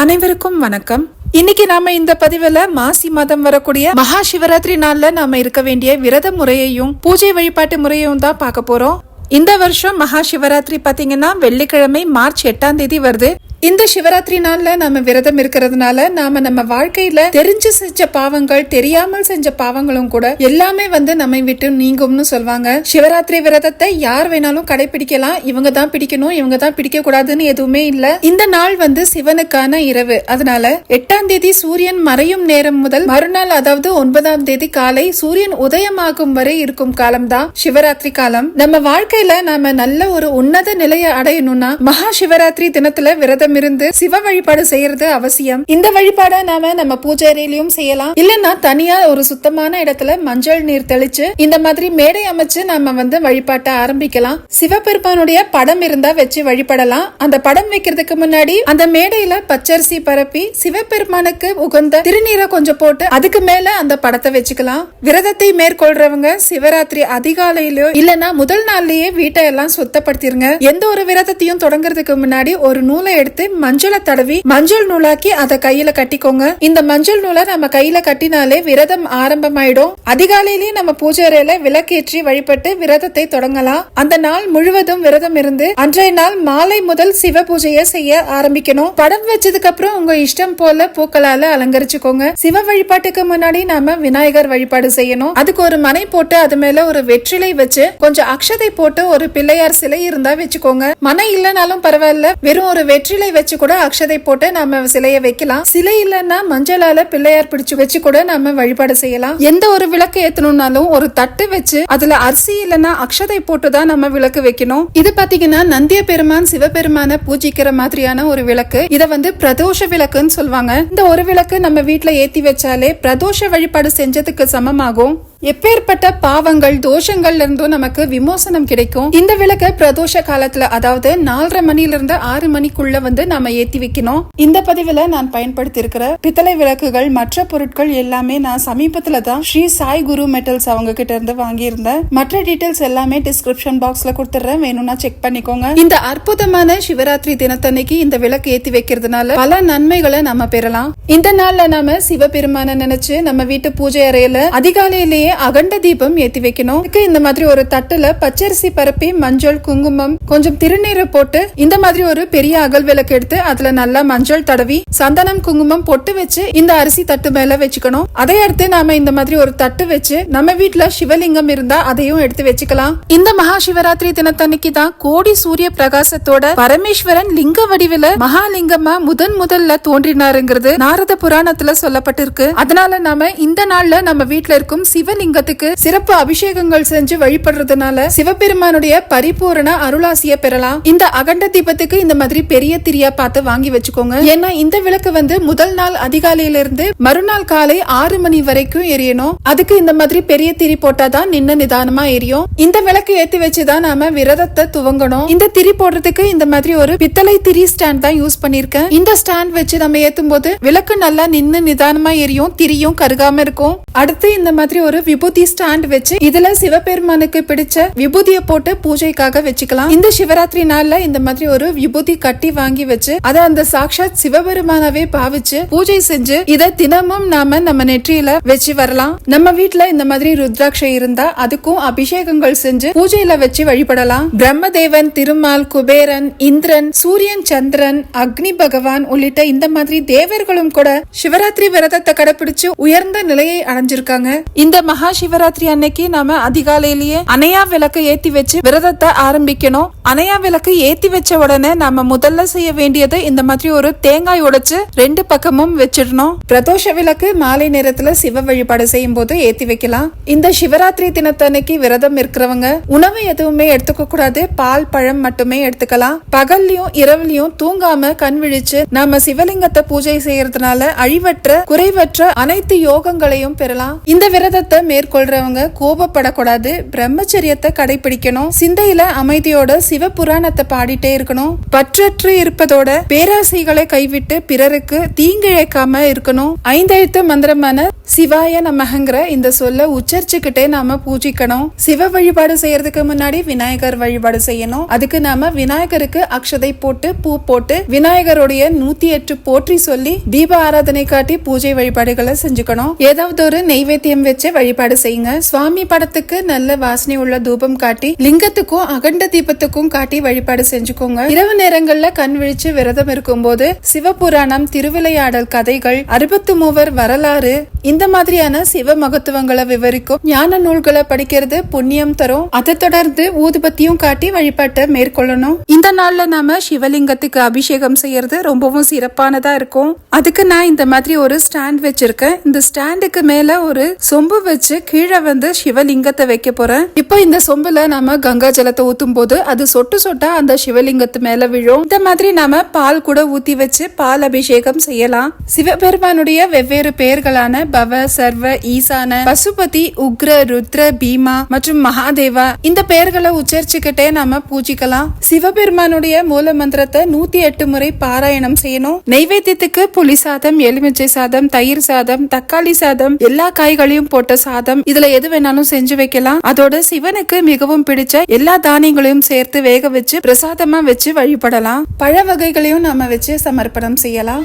அனைவருக்கும் வணக்கம். இன்னைக்கு நாம இந்த பதிவுல மாசி மாதம் வரக்கூடிய மகா சிவராத்திரி நாள்ல நாம இருக்க வேண்டிய விரத முறையையும் பூஜை வழிபாட்டு முறையும் தான் பார்க்க போறோம். இந்த வருஷம் மகா சிவராத்திரி பாத்தீங்கன்னா வெள்ளிக்கிழமை மார்ச் எட்டாம் தேதி வருது. இந்த சிவராத்திரி நாள்ல நாம விரதம் இருக்கிறதுனால நாம நம்ம வாழ்க்கையில தெரிஞ்சு செஞ்ச பாவங்கள் தெரியாமல் செஞ்ச பாவங்களும் கூட எல்லாமே வந்து நம்மை விட்டு நீங்கும்னு சொல்வாங்க. சிவராத்திரி விரதத்தை யார் வேணாலும் கடைபிடிக்கலாம். இவங்க தான் பிடிக்கணும் இவங்க தான் பிடிக்க கூடாதுன்னு எதுவுமே இல்ல. இந்த நாள் வந்து சிவனுக்கான இரவு. அதனால எட்டாம் தேதி சூரியன் மறையும் நேரம் முதல் மறுநாள் அதாவது ஒன்பதாம் தேதி காலை சூரியன் உதயமாகும் வரை இருக்கும் காலம்தான் சிவராத்திரி காலம். நம்ம வாழ்க்கையில நாம நல்ல ஒரு உன்னத நிலையை அடையணும்னா மகா சிவராத்திரி தினத்துல விரதம் இருந்து சிவ வழிபாடு செய்யறது அவசியம். இந்த வழிபாடை நாம நம்ம பூஜை அறையிலயும் செய்யலாம். இல்லைன்னா தனியா ஒரு சுத்தமான இடத்துல மஞ்சள் நீர் தெளிச்சு இந்த மாதிரி மேடை அமைச்சு நாம வந்து வழிபாட்டை ஆரம்பிக்கலாம். சிவபெருமானுடைய படம் இருந்தா வச்சு வழிபடலாம். அந்த படம் வைக்கிறதுக்கு முன்னாடி அந்த மேடையில பச்சரிசி பரப்பி சிவபெருமானுக்கு உகந்த திருநீரை கொஞ்சம் போட்டு அதுக்கு மேல அந்த படத்தை வச்சுக்கலாம். விரதத்தை மேற்கொள்றவங்க சிவராத்திரி அதிகாலையிலயோ இல்லனா முதல் நாள்லயே வீட்டை எல்லாம் சுத்தப்படுத்திருங்க. எந்த ஒரு விரதத்தையும் தொடங்குறதுக்கு முன்னாடி ஒரு நூலை எடுத்து மஞ்சளை தடவி மஞ்சள் நூலாக்கி அதை கையில கட்டிக்கோங்க. இந்த மஞ்சள் நூலை நம்ம கையில கட்டினாலே விரதம் ஆரம்பமாயிடும். அதிகாலையிலேயே நம்ம பூஜை அறையில விளக்கேற்றி வழிபட்டு விரதத்தை தொடங்கலாம். அந்த நாள் முழுவதும் விரதம் இருந்து அன்றைய நாள் மாலை முதல் சிவ பூஜையை செய்ய ஆரம்பிக்கணும். படம் வச்சதுக்கு அப்புறம் உங்க இஷ்டம் போல பூக்களால அலங்கரிச்சுக்கோங்க. சிவ வழிபாட்டுக்கு முன்னாடி நாம விநாயகர் வழிபாடு செய்யணும். அதுக்கு ஒரு மனை போட்டு அது மேல ஒரு வெற்றிலை வச்சு கொஞ்சம் அக்ஷதை போட்டு ஒரு பிள்ளையார் சிலை இருந்தா வச்சுக்கோங்க. மனை இல்லைனாலும் பரவாயில்ல. வெறும் ஒரு வெற்றிலை வச்சு கூட அக்ஷதை போட்டு நம்ம சிலையை வைக்கலாம். சிலை இல்லைன்னா மஞ்சளால பிள்ளையார் பிடிச்சு வச்சு கூட நம்ம வழிபாடு செய்யலாம். எந்த ஒரு விளக்கு ஏத்தணும்னாலும் ஒரு தட்டு வச்சு அதுல அரிசி இல்லைன்னா அக்ஷதை போட்டு தான் நம்ம விளக்கு வைக்கணும். இது பாத்தீங்கன்னா நந்திய பெருமான் சிவபெருமான பூஜிக்கிற மாதிரியான ஒரு விளக்கு. இத வந்து பிரதோஷ விளக்குன்னு சொல்லுவாங்க இந்த ஒரு விளக்கு நம்ம வீட்டுல ஏத்தி வச்சாலே பிரதோஷ வழிபாடு செஞ்சதுக்கு சமமாகும். எப்பேற்பட்ட பாவங்கள் தோஷங்கள்ல இருந்தும் நமக்கு விமோசனம் கிடைக்கும். இந்த விளக்க பிரதோஷ காலத்துல அதாவது நாலரை மணில இருந்து ஆறு மணிக்குள்ள வந்து நாம ஏத்தி வைக்கணும். இந்த பதிவுல நான் பயன்படுத்தி இருக்கிற பித்தளை விளக்குகள் மற்ற பொருட்கள் எல்லாமே நான் சமீபத்துல தான் ஸ்ரீ சாய் குரு மெட்டல்ஸ் அவங்க கிட்ட இருந்து வாங்கியிருந்தேன். மற்ற டீடைல்ஸ் எல்லாமே டிஸ்கிரிப்ஷன் பாக்ஸ்ல கொடுத்துறேன் வேணும்னா செக் பண்ணிக்கோங்க. இந்த அற்புதமான சிவராத்திரி தினத்தன்னைக்கு இந்த விளக்கு ஏத்தி வைக்கிறதுனால பல நன்மைகளை நம்ம பெறலாம். இந்த நாள்ல நாம சிவபெருமான நினைச்சு நம்ம வீட்டு பூஜை அறையில அதிகாலையிலேயே அகண்ட தீபம் ஏத்தி வைக்கணும். இதுக்கு இந்த மாதிரி ஒரு தட்டுல பச்சரிசி பரப்பி மஞ்சள் குங்குமம் கொஞ்சம் திருநீரை போட்டு இந்த மாதிரி ஒரு பெரிய அகல் விளக்கு எடுத்து அதுல நல்லா மஞ்சள் தடவி சந்தனம் குங்குமம் பொட்டு வச்சு இந்த அரிசி தட்டு மேல வச்சுக்கணும். அதை அடுத்து நாம இந்த மாதிரி ஒரு தட்டு வச்சு நம்ம வீட்டுல சிவலிங்கம் இருந்தா அதையும் எடுத்து வச்சுக்கலாம். இந்த மகா சிவராத்திரி தினத்தன்னைக்கு தான் கோடி சூரிய பிரகாசத்தோட பரமேஸ்வரன் லிங்க வடிவில மகாலிங்கமா முதன் முதல்ல தோன்றினாருங்கிறது நாரத புராணத்துல சொல்லப்பட்டிருக்கு. அதனால நாம இந்த நாள்ல நம்ம வீட்டுல இருக்கும் சிவலிங்கத்துக்கு சிறப்பு அபிஷேகங்கள் செஞ்சு வழிபடுறதுனால சிவபெருமானுடைய பரிபூரண அருளாசிய பெறலாம். இந்த அகண்ட தீபத்துக்கு இந்த மாதிரி பெரிய திரியா பார்த்து வாங்கி வச்சுக்கோங்க. ஏன்னா இந்த விளக்கு வந்து முதல் நாள் அதிகாலையில இருந்து மறுநாள் காலை ஆறு மணி வரைக்கும் எரியணும். அதுக்கு இந்த மாதிரி பெரிய திரி போட்டாதான் நின்னு நிதானமா எரியும். இந்த விளக்கு ஏத்தி வச்சுதான் நாம விரதத்தை துவங்கணும். இந்த திரி போடுறதுக்கு இந்த மாதிரி ஒரு பித்தளை திரி ஸ்டாண்ட் தான் யூஸ் பண்ணிருக்கேன் இந்த ஸ்டாண்ட் வச்சு நம்ம ஏத்தும் போது விளக்கு நல்லா நின்னு நிதானமா எரியும் திரியும் கருகாம இருக்கும். அடுத்து இந்த மாதிரி ஒரு விபூதி ஸ்டாண்ட் வச்சு இதுல சிவபெருமானுக்கு பிடிச்ச விபூதியை போட்டு பூஜைக்காக வச்சுக்கலாம். இந்த சிவராத்திரி நாள்ல இந்த மாதிரி ஒரு விபூதி கட்டி வாங்கி வச்சு அதை அந்த சாக்ஷாத் சிவபெருமானவே பாவிச்சு பூஜை செஞ்சு இத தினமும் நாம நம்ம நெற்றியில வச்சு வரலாம். நம்ம வீட்டுல இந்த மாதிரி ருத்ராட்சை இருந்தா அதுக்கும் அபிஷேகங்கள் செஞ்சு பூஜையில வச்சு வழிபடலாம். பிரம்மதேவன் திருமால் குபேரன் இந்திரன் சூரியன் சந்திரன் அக்னி பகவான் உள்ளிட்ட இந்த மாதிரி தேவர்களும் கூட சிவராத்திரி விரதத்தை கடைபிடிச்சு உயர்ந்த நிலையை அடைஞ்சிருக்காங்க. இந்த மகா சிவராத்திரி அன்னைக்கு நாம அதிகாலையிலேயே அணையா விளக்கு ஏத்தி வச்சு விரதத்தை ஆரம்பிக்கணும். அணையா விளக்கு ஏத்தி வச்ச உடனே நாம முதல்ல செய்ய வேண்டியது இந்த மாதிரி ஒரு தேங்காய் உடைச்சு ரெண்டு பக்கமும் வச்சிடணும். பிரதோஷ விளக்கு மாலை நேரத்துல சிவ வழிபாடு செய்யும் போது ஏத்தி வைக்கலாம். இந்த சிவராத்திரி தினத்தன்னைக்கு விரதம் இருக்கிறவங்க உணவு எதுவுமே எடுத்துக்க கூடாது. பால் பழம் மட்டுமே எடுத்துக்கலாம். பகல்லையும் இரவுலயும் தூங்காம கண் விழிச்சு நாம சிவலிங்கத்தை பூஜை செய்யறதுனால அழிவற்ற குறைவற்ற அனைத்து யோகங்களையும் பெறலாம். இந்த விரதத்தை மேற்கொள்றவங்க கோபப்படக்கூடாது. பிரம்மச்சரியத்தை கடைபிடிக்கணும். சிந்தையில அமைதியோட சிவ புராணத்தை பாடிட்டே இருக்கணும். பற்றற்று இருப்பதோட பேராசைகளை கைவிட்டு பிறருக்கு தீங்கிழைக்காம இருக்கணும். ஐந்தெழுத்து மந்திரமான சிவாய நமகங்கிற இந்த சொல்ல உச்சரிச்சுக்கிட்டே நாம பூஜிக்கணும். சிவ வழிபாடு செய்யறதுக்கு முன்னாடி விநாயகர் வழிபாடு செய்யணும். அதுக்கு நாம விநாயகருக்கு அக்ஷதை போட்டு பூ போட்டு விநாயகருடைய நூத்தி எட்டு போற்றி சொல்லி தீப ஆராதனை காட்டி பூஜை வழிபாடுகளை செஞ்சுக்கணும். ஏதாவது ஒரு நெய்வேத்தியம் வச்சு வழி வழிபாடு செய்யுங்க சுவாமி படத்துக்கு நல்ல வாசனை உள்ள தூபம் காட்டி லிங்கத்துக்கும் அகண்ட தீபத்துக்கும் காட்டி வழிபாடு செஞ்சுக்கோங்க. இரவு நேரங்கள்ல கண் விழிச்சு விரதம் இருக்கும்போது சிவபுராணம் திருவிளையாடல் கதைகள் அறுபத்து மூவர் வரலாறு இந்த மாதிரியான சிவ மகத்துவங்களை விவரிக்கும் ஞான நூல்களை படிக்கிறது புண்ணியம் தரும். அதை தொடர்ந்து ஊதுபத்தியும் காட்டி வழிபாட்டை மேற்கொள்ளணும். இந்த நாள்ல நாம சிவலிங்கத்துக்கு அபிஷேகம் செய்யறது ரொம்பவும் சிறப்பானதா இருக்கும். அதுக்கு நான் இந்த மாதிரி ஒரு ஸ்டாண்ட் வச்சிருக்கேன். இந்த ஸ்டாண்டுக்கு மேல ஒரு சொம்பு வச்சு கீழே வந்து சிவலிங்கத்தை வைக்க போறேன். இப்போ இந்த சொம்புல நாம கங்கா ஜலத்தை ஊத்தும் போது அது சொட்டு சொட்டா அந்த சிவலிங்கத்து மேல விழும். இந்த மாதிரி நாம பால் கூட ஊத்தி வச்சு பால் அபிஷேகம் செய்யலாம். சிவபெருமானுடைய வெவ்வேறு பெயர்களான பவ சர்வ ஈசான பசுபதி உக்ர ருத்ர பீமா மற்றும் மகாதேவா இந்த பெயர்களை உச்சரிச்சுக்கிட்டே நாம பூஜிக்கலாம். சிவபெருமானுடைய மூல மந்திரத்தை நூத்தி எட்டு முறை பாராயணம் செய்யணும். நைவேத்தியத்துக்கு புளி சாதம் எலுமிச்சை சாதம் தயிர் சாதம் தக்காளி சாதம் எல்லா காய்களையும் போட்ட சாதம். இதுல எது வேணாலும் செஞ்சு வைக்கலாம். அதோட சிவனுக்கு மிகவும் பிடிச்ச எல்லா தானியங்களையும் சேர்த்து வேக வச்சு பிரசாதமா வச்சு வழிபடலாம். பழ வகைகளையும் நம்ம வச்சு சமர்ப்பணம் செய்யலாம்.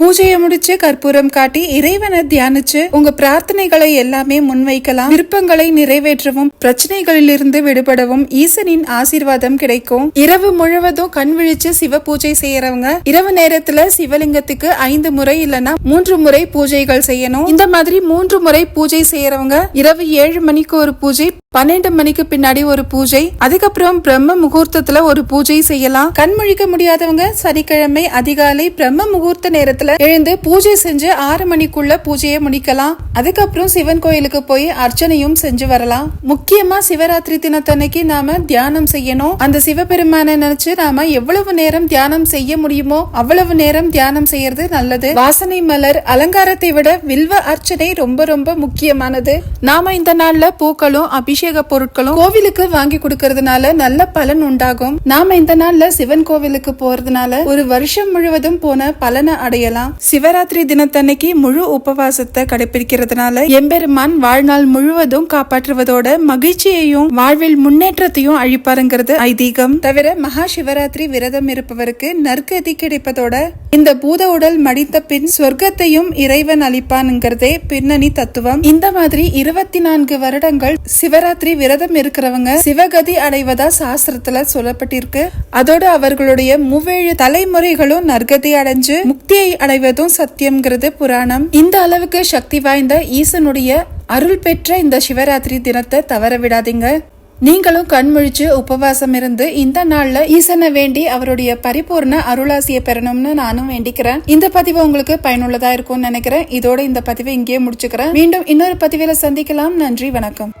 பூஜையை முடிச்சு கற்பூரம் காட்டி இறைவனை தியானிச்சு உங்க பிரார்த்தனைகளை எல்லாமே முன்வைக்கலாம். விருப்பங்களை நிறைவேற்றவும் பிரச்சனைகளிலிருந்து விடுபடவும் ஈசனின் ஆசீர்வாதம் கிடைக்கும். இரவு முழுவதும் கண் விழிச்சு சிவ பூஜை செய்யறவங்க இரவு நேரத்துல சிவலிங்கத்துக்கு ஐந்து முறை இல்லனா மூன்று முறை பூஜைகள் செய்யணும். இந்த மாதிரி மூன்று முறை பூஜை செய்யறவங்க இரவு ஏழு மணிக்கு ஒரு பூஜை பன்னெண்டு மணிக்கு பின்னாடி ஒரு பூஜை அதுக்கப்புறம் பிரம்ம முகூர்த்தத்துல ஒரு பூஜை செய்யலாம். கண் முழிக்க முடியாதவங்க சனிக்கிழமை அதிகாலை பிரம்ம முகூர்த்த நேரத்துல எழுந்து பூஜை செஞ்சு ஆறு மணிக்குள்ள பூஜையை முடிக்கலாம். அதுக்கப்புறம் சிவன் கோயிலுக்கு போய் அர்ச்சனையும் செஞ்சு வரலாம். முக்கியமா சிவராத்திரி தினத்தன்னைக்கு நாம தியானம் செய்யணும். அந்த சிவபெருமானை நினைச்சு நாம எவ்வளவு நேரம் தியானம் செய்ய முடியுமோ அவ்வளவு நேரம் தியானம் செய்யறது நல்லது. வாசனை மலர் அலங்காரத்தை விட வில்வ அர்ச்சனை ரொம்ப ரொம்ப முக்கியமானது. நாம இந்த நாள்ல பூக்களும் அபிஷேக பொருட்களும் கோவிலுக்கு வாங்கி கொடுக்கறதுனால நல்ல பலன் உண்டாகும். நாம இந்த நாள்ல சிவன் கோவிலுக்கு போறதுனால ஒரு வருஷம் முழுவதும் போன பலனை அடையலாம். சிவராத்திரி தினத்தன்னைக்கு முழு உபவாசத்தை கடைபிடிக்கிறதுனால எம்பெருமான் வாழ்நாள் முழுவதும் காப்பாற்றுவதோட மகிழ்ச்சியையும் வாழ்வில் முன்னேற்றத்தையும் அழிப்பாருங்கிறது ஐதீகம். தவிர மகா சிவராத்திரி விரதம் இருப்பவருக்கு நற்கதி கிடைப்பதோட இந்த பூத உடல் மடித்த பின் சொர்க்கத்தையும் இறைவன் அளிப்பான்ங்கிறதே பின்னணி தத்துவம். இந்த மாதிரி இருபத்தி நான்கு வருடங்கள் சிவராத்திரி விரதம் இருக்கிறவங்க சிவகதி அடைவதா சாஸ்திரத்துல சொல்லப்பட்டிருக்கு. அதோடு அவர்களுடைய மூவேழு தலைமுறைகளும் நற்கதி அடைஞ்சு முக்தியை அடைவதும் சத்தியம்ங்கிறது புராணம். இந்த அளவுக்கு சக்தி வாய்ந்த ஈசனுடைய அருள் பெற்ற இந்த சிவராத்திரி தினத்தை தவற விடாதீங்க. நீங்களும் கண்முழிச்சு உபவாசம் இருந்து இந்த நாள்ல ஈசனை வேண்டி அவருடைய பரிபூர்ண அருளாசியை பெறணும்னு நானும் வேண்டிக்கிறேன். இந்த பதிவு உங்களுக்கு பயனுள்ளதா இருக்கும்னு நினைக்கிறேன். இதோட இந்த பதிவை இங்கேயே முடிச்சுக்கிறேன். மீண்டும் இன்னொரு பதிவில சந்திக்கலாம். நன்றி வணக்கம்.